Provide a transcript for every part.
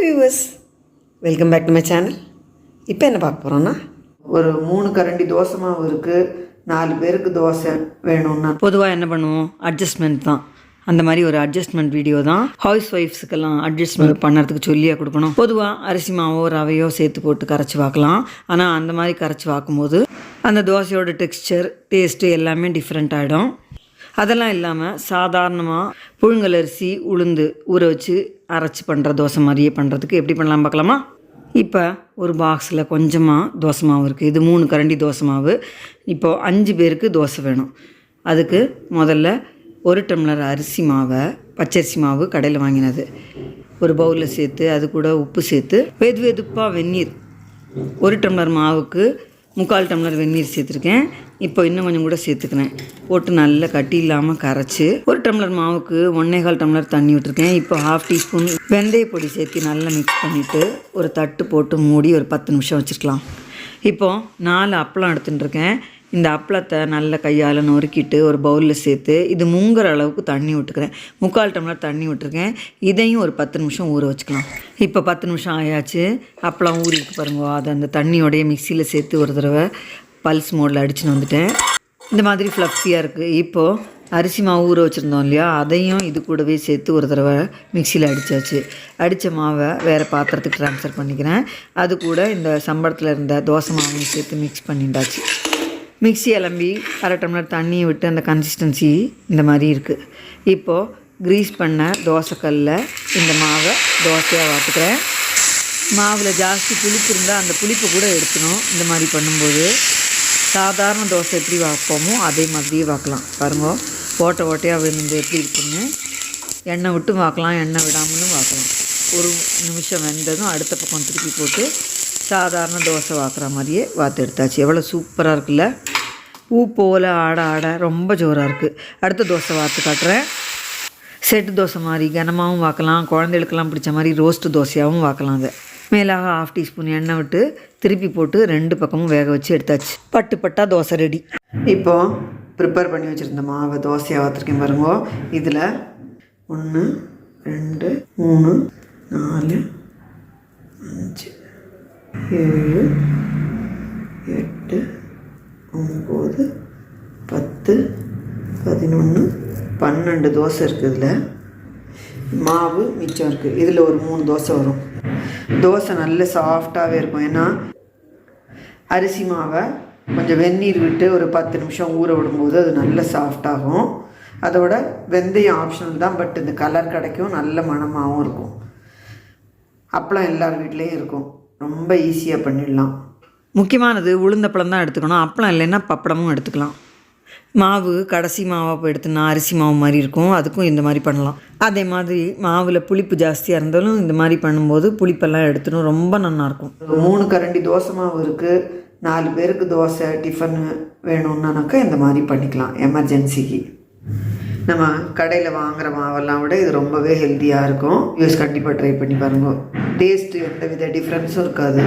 Hello viewers welcome back to my channel இப்போ என்ன பார்க்க போகிறோன்னா ஒரு மூணு கரண்டி தோசை மாவு இருக்குது நாலு பேருக்கு தோசை வேணும்னா. பொதுவாக என்ன பண்ணுவோம்? அட்ஜஸ்ட்மெண்ட் தான். அந்த மாதிரி ஒரு அட்ஜஸ்ட்மெண்ட் வீடியோ தான். ஹவுஸ் ஒய்ஃப்ஸுக்கெல்லாம் அட்ஜஸ்ட்மெண்ட் பண்ணுறதுக்கு சொல்லியே கொடுக்கணும். பொதுவாக அரிசி மாவோ ரவையோ சேர்த்து போட்டு கரைச்சி பார்க்கலாம். ஆனால் அந்த மாதிரி கரைச்சி பார்க்கும்போது அந்த தோசையோட டெக்ஸ்சர் டேஸ்ட்டு எல்லாமே டிஃப்ரெண்ட் ஆகிடும் அதெல்லாம் இல்லாமல் சாதாரணமாக புழுங்கல் அரிசி உளுந்து ஊற வச்சு அரைச்சி பண்ணுற தோசை மாதிரியே பண்ணுறதுக்கு எப்படி பண்ணலாம் பார்க்கலாமா? இப்போ ஒரு பாக்ஸில் கொஞ்சமாக தோசை மாவு இருக்குது இது மூணு கரண்டி தோசை மாவு. இப்போது அஞ்சு பேருக்கு தோசை வேணும். அதுக்கு முதல்ல ஒரு டம்ளர் அரிசி மாவை பச்சரிசி மாவு கடையில் வாங்கினது. ஒரு பவுலில் சேர்த்து அது கூட உப்பு சேர்த்து வெது வெதுப்பாக வெந்நீர். ஒரு டம்ளர் மாவுக்கு முக்கால் டம்ளர் வெந்நீர் சேர்த்துருக்கேன். இப்போ இன்னும் கொஞ்சம் கூட சேர்த்துக்கிறேன். போட்டு நல்லா கட்டி இல்லாமல் கரைச்சி ஒரு டம்ளர் மாவுக்கு ஒன்னேகால் டம்ளர் தண்ணி விட்டுருக்கேன். இப்போ ஹாஃப் டீஸ்பூன் வெந்தய பொடி சேர்த்து நல்லா மிக்ஸ் பண்ணிவிட்டு ஒரு தட்டு போட்டு மூடி ஒரு பத்து நிமிஷம் வச்சுருக்கலாம். இப்போ நாலு அப்பளம் எடுத்துட்டுருக்கேன். இந்த அப்பளத்தை நல்ல கையால் நொறுக்கிட்டு ஒரு பவுலில் சேர்த்து இது முங்குற அளவுக்கு தண்ணி விட்டுக்கிறேன். முக்கால் டம்ளர் தண்ணி விட்டுருக்கேன். இதையும் ஒரு பத்து நிமிஷம் ஊற வச்சுக்கலாம். இப்போ பத்து நிமிஷம் ஆயாச்சு. அப்பளம் ஊறிட்டு பாருங்க. அதை அந்த தண்ணியோடைய மிக்சியில் சேர்த்து ஒரு தடவை பல்ஸ் மோடில் அடிச்சுன்னு வந்துட்டேன். இந்த மாதிரி ஃப்ளஃபியாக இருக்குது இப்போது அரிசி மாவு ஊற வச்சுருந்தோம் இல்லையா? அதையும் இது கூடவே சேர்த்து ஒரு தடவை மிக்சியில் அடித்தாச்சு அடித்த மாவை வேறு பாத்திரத்துக்கு ட்ரான்ஸ்ஃபர் பண்ணிக்கிறேன். அது கூட இந்த சம்பளத்தில் இருந்த தோசை மாவையும் சேர்த்து மிக்ஸ் பண்ணிட்டாச்சு. மிக்ஸி அலம்பி அரை டம்ளர் தண்ணியை விட்டு அந்த கன்சிஸ்டன்சி இந்த மாதிரி இருக்குது இப்போது க்ரீஸ் பண்ண தோசைக்கல்லில் இந்த மாவை தோசையாக வாத்துக்கிறேன். மாவில் ஜாஸ்தி புளிப்பு இருந்தால் அந்த புளிப்பை கூட எடுத்துணும். இந்த மாதிரி பண்ணும்போது சாதாரண தோசை எப்படி வாப்போமோ அதே மாதிரியே வாக்கலாம். பாருங்க ஓட்டை ஓட்டையாக விழுந்து எப்படி இருக்குன்னு எண்ணெய் விட்டும் வாக்கலாம் எண்ணெய் விடாமலும் வாக்கலாம். ஒரு நிமிஷம் வெந்ததும் அடுத்த பக்கம் திருப்பி போட்டு சாதாரண தோசை வாக்குற மாதிரியே வாத்து எடுத்தாச்சு எவ்வளோ சூப்பராக இருக்குல்ல? பூ போல் ஆட ஆட ரொம்ப ஜோராக இருக்குது அடுத்த தோசை வாத்து காட்டுறேன். செட்டு தோசை மாதிரி கனமாகவும் வாக்கலாம். குழந்தைகளுக்கெல்லாம் பிடிச்ச மாதிரி ரோஸ்ட்டு தோசையாகவும் வாக்கலாம் அதை மேலாக ஹாஃப் டீஸ்பூன் எண்ணெய் விட்டு திருப்பி போட்டு ரெண்டு பக்கமும் வேக வச்சு எடுத்தாச்சு. பட்டு பட்டா தோசை ரெடி இப்போ ப்ரிப்பேர் பண்ணி வச்சுருந்த மாவை தோசையாக வாத்துருக்கேன் பாருங்க. இதில் ஒன்று ரெண்டு மூணு நாலு ஏழு எட்டு ஒம்பது பத்து பதினொன்று பன்னெண்டு தோசை இருக்குது இதில். மாவு மிச்சம் இருக்குது இதில் ஒரு மூணு தோசை வரும். தோசை நல்ல சாஃப்டாகவே இருக்கும். ஏன்னா அரிசி மாவை கொஞ்சம் வெந்நீர் விட்டு ஒரு பத்து நிமிஷம் ஊற விடும்போது அது நல்ல சாஃப்டாகும் அதோட வெந்தயம் ஆப்ஷனல் தான் பட் இந்த கலர் கிடைக்கும். நல்ல மணமாகவும் இருக்கும். அப்பளம் எல்லார் வீட்லேயும் இருக்கும். ரொம்ப ஈஸியாக பண்ணிடலாம். முக்கியமானது உளுந்தப்பழம் தான் எடுத்துக்கணும். அப்பளம் இல்லைன்னா பப்படமும் எடுத்துக்கலாம். மாவு கடைசி மாவாக போய் எடுத்துனா அரிசி மாவு மாதிரி இருக்கும். அதுக்கும் இந்த மாதிரி பண்ணலாம். அதே மாதிரி மாவில் புளிப்பு ஜாஸ்தியாக இருந்தாலும் இந்த மாதிரி பண்ணும்போது புளிப்பெல்லாம் எடுத்துடும். ரொம்ப நல்லாயிருக்கும் மூணு கரண்டி தோசை மாவு இருக்குது நாலு பேருக்கு தோசை டிஃபன் வேணும்னானாக்கா இந்த மாதிரி பண்ணிக்கலாம். எமர்ஜென்சிக்கு நம்ம கடையில் வாங்குகிற மாவெல்லாம் விட இது ரொம்பவே ஹெல்த்தியாக இருக்கும். யூஸ் கண்டிப்பாக ட்ரை பண்ணி பாருங்க. டேஸ்ட்டு எந்த வித டிஃப்ரென்ஸும் இருக்காது.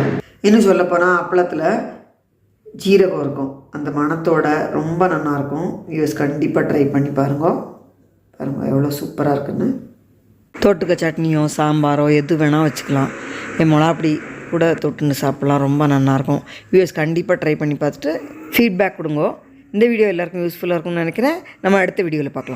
இன்னும் சொல்லப்போனால் அப்பளத்தில் ஜீரகம் இருக்கும். அந்த மணத்தோட ரொம்ப நல்லாயிருக்கும் யூஎஸ் கண்டிப்பாக ட்ரை பண்ணி பாருங்க. பாருங்க எவ்வளோ சூப்பராக இருக்குன்னு. தோட்டுக்க சட்னியோ சாம்பாரோ எது வேணால் வச்சுக்கலாம். என் மிளகாப்பொடி கூட தொட்டுன்னு சாப்பிட்லாம். ரொம்ப நல்லாயிருக்கும் யூஎஸ் கண்டிப்பாக ட்ரை பண்ணி பார்த்துட்டு ஃபீட்பேக் கொடுங்க. இந்த வீடியோ எல்லாருக்கும் யூஸ்ஃபுல்லாக இருக்கும்னு நினைக்கிறேன். நம்ம அடுத்த வீடியோவில் பார்க்கலாம்.